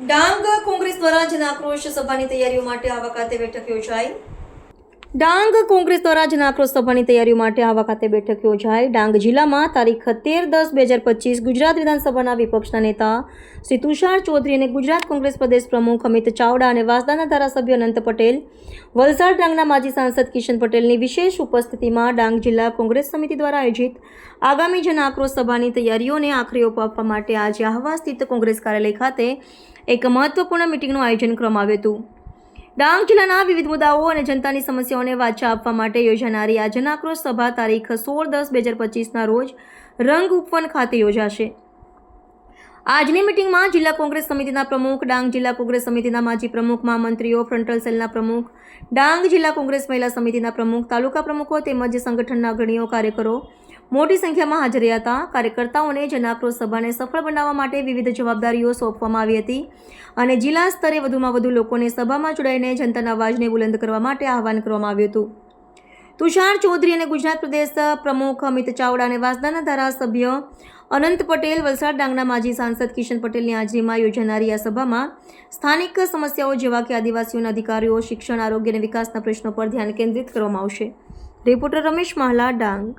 ડાંગ કોંગ્રેસ દ્વારા જન આક્રોશ સભાની તૈયારીઓ માટે આવા ખાતે બેઠક યોજાઈ. ડાંગ કોંગ્રેસ દ્વારા જન આક્રોશ સભાની તૈયારીઓ માટે આવા ખાતે બેઠક યોજાઈ. ડાંગ જિલ્લામાં તારીખ તેર દસ બે હજાર પચીસ ગુજરાત વિધાનસભાના વિપક્ષના નેતા શ્રી તુષાર ચૌધરી અને ગુજરાત કોંગ્રેસ પ્રદેશ પ્રમુખ અમિત ચાવડા અને વાસદાના ધારાસભ્ય અનંત પટેલ, વલસાડ ડાંગના માજી સાંસદ કિશન પટેલની વિશેષ ઉપસ્થિતિમાં ડાંગ જિલ્લા કોંગ્રેસ સમિતિ દ્વારા આયોજિત આગામી જન આક્રોશ સભાની તૈયારીઓને આખરી ઓપ આપવા માટે આજે આહવા સ્થિત કોંગ્રેસ કાર્યાલય ખાતે એક મહત્વપૂર્ણ મિટિંગનું આયોજન કરવામાં આવ્યું હતું. ડાંગ જિલ્લાના વિવિધ મુદ્દાઓ અને જનતાની સમસ્યાઓને વાચા આપવા માટે યોજાનારી આ જનાક્રોશ સભા તારીખ સોળ દસ બે હજાર પચીસના રોજ રંગ ઉપવન ખાતે યોજાશે. આજની મિટિંગમાં જિલ્લા કોંગ્રેસ સમિતિના પ્રમુખ, ડાંગ જિલ્લા કોંગ્રેસ સમિતિના માજી પ્રમુખ, મહામંત્રીઓ, ફ્રન્ટલ સેલના પ્રમુખ, ડાંગ જિલ્લા કોંગ્રેસ મહિલા સમિતિના પ્રમુખ, તાલુકા પ્રમુખો તેમજ સંગઠનના અગ્રણીઓ, કાર્યકરો મોટી સંખ્યામાં હાજર હતા. કાર્યકર્તાઓને જનાક્રોશ સભાને સફળ બનાવવા માટે વિવિધ જવાબદારીઓ સોંપવામાં આવી હતી અને જિલ્લા સ્તરે વધુમાં વધુ લોકોને સભામાં જોડાઈને જનતાના અવાજને બુલંદ કરવા માટે આહવાન કરવામાં આવ્યું હતું. તુષાર ચૌધરી અને ગુજરાત પ્રદેશ પ્રમુખ અમિત ચાવડા અને વાસદાના ધારાસભ્ય અનંત પટેલ વલસાડ ડાંગના માજી સાંસદ કિશન પટેલની હાજરીમાં યોજાનારી આ સભામાં સ્થાનિક સમસ્યાઓ જેવા કે આદિવાસીઓના અધિકારીઓ, શિક્ષણ, આરોગ્ય અને વિકાસના પ્રશ્નો પર ધ્યાન કેન્દ્રિત કરવામાં આવશે. રિપોર્ટર રમેશ માહલા, ડાંગ.